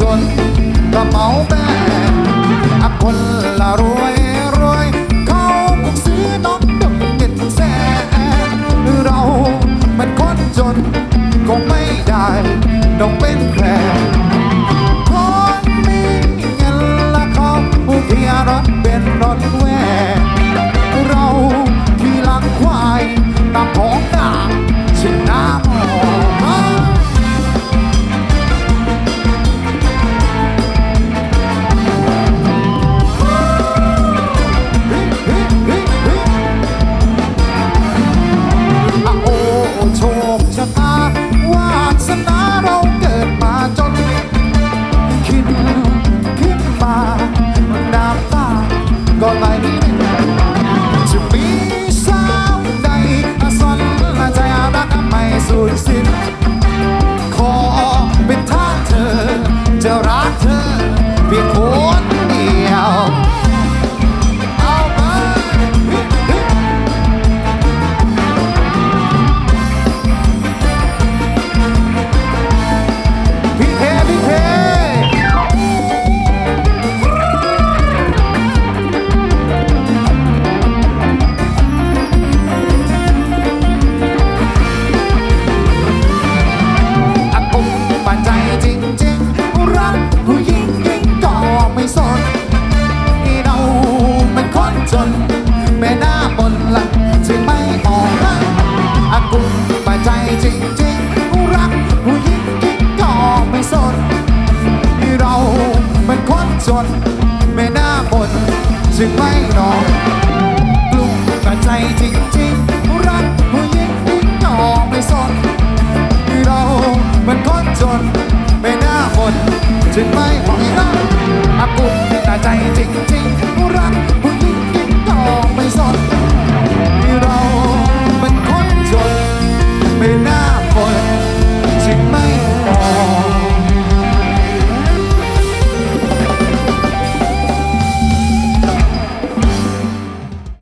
จนกระเป๋าแบนอาคนละรวยรวย เขาคงซื้อนกดมเป็นแสนเราเป็นคนจนคงไม่ได้ต้องเป็นแผลึกไม่รอนกลุ่มแต่ใจจริงๆ รักผู้หญิงที่นอกไม่สนเรามันคนจนไม่น่าบนจึงไม่หวัรักอากุ่มแต่ใจจริงๆ